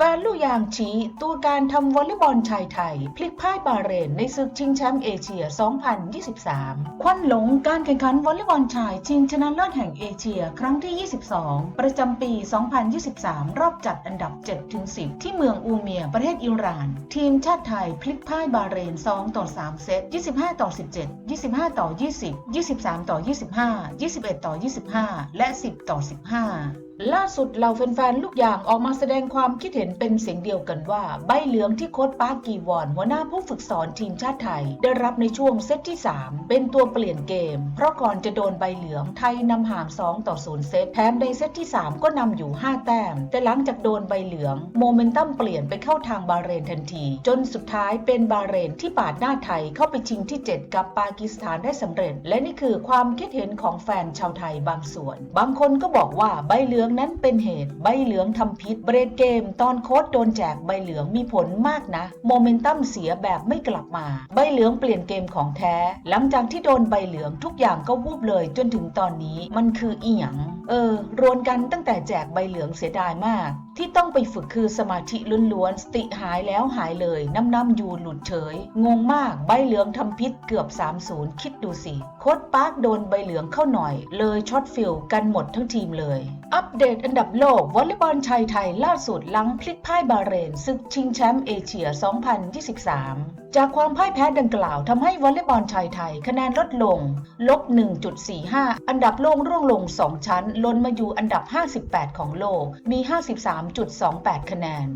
แฟนลู่ยางชี้ตัวการทำวอลเลย์บอลชายไทย พลิกพ่ายบาเรนในศึกชิงแชมป์เอเชีย 2023 ควันหลงการแข่งขันวอลเลย์บอลชายชิงชนะเลิศแห่งเอเชีย ครั้งที่ 22 ประจำปี 2023 รอบจัดอันดับ 7-10 ที่เมืองอูเมียประเทศอิหร่าน ทีมชาติไทยพลิกพ่ายบาเรน 2 ต่อ 3 เซต 25 ต่อ 17 25 ต่อ 20 23 ต่อ 25 21 ต่อ 25 และ 10 ต่อ 15 ล่าสุดเหล่าแฟนๆลูกยางออกมาแสดงความคิดเห็นเป็นเสียงเดียวกันว่า ใบเหลืองที่โค้ชปาร์กีวอน หัวหน้าผู้ฝึกสอนทีมชาติไทย ได้รับในช่วงเซตที่ 3 เป็นตัวเปลี่ยนเกม เพราะก่อนจะโดนใบเหลืองไทยนำห่าง2ต่อ0เซตแถมในเซตที่ 3 ก็นำอยู่ 5 แต้ม แต่หลังจากโดนใบเหลือง โมเมนตัมเปลี่ยนไปเข้าทางบาเรนทันที จนสุดท้ายเป็นบาเรนที่ปาดหน้าไทยเข้าไปชิงที่ 7 กับปากีสถานได้สำเร็จ และนี่คือความคิดเห็นของแฟนชาวไทยบางส่วน บางคนก็บอกว่าใบเหลืองนั้นเป็นเหตุ ใบเหลืองทำพิษเบรกเกมตอนโค้ชโดนแจกใบเหลืองมีผลมากนะ โมเมนตัมเสียแบบไม่กลับมา ใบเหลืองเปลี่ยนเกมของแท้ หลังจากที่โดนใบเหลืองทุกอย่างก็วูบเลยจนถึงตอนนี้มันคืออีหยังเออ รวนกันตั้งแต่แจกใบเหลืองเสียดายมาก ที่ต้องไปฝึกคือสมาธิล้วนๆสติหายแล้วหายเลยน้ำน้ำยูหลุดเฉย งงมากใบเหลืองทำพิษเกือบ 3-0 คิดดูสิ ค้ดปาร์คโดนใบเหลืองเข้าหน่อย เลยช็อตฟิลกันหมดทั้งทีมเลย อัปเดตอันดับโลกวอลเลย์บอลชายไทยล่าสุดหลังพลิกพ่ายบาเรนศึกชิงแชมป์เอเชีย 2023 จากความพ่ายแพ้ดังกล่าวทำให้วอลเลย์บอลชายไทยคะแนนลดลง ลบ 1.45 อันดับโลกร่วงลง 2 ชั้น ลนมาอยู่อันดับ 58 ของโลกมี 53.28 คะแนน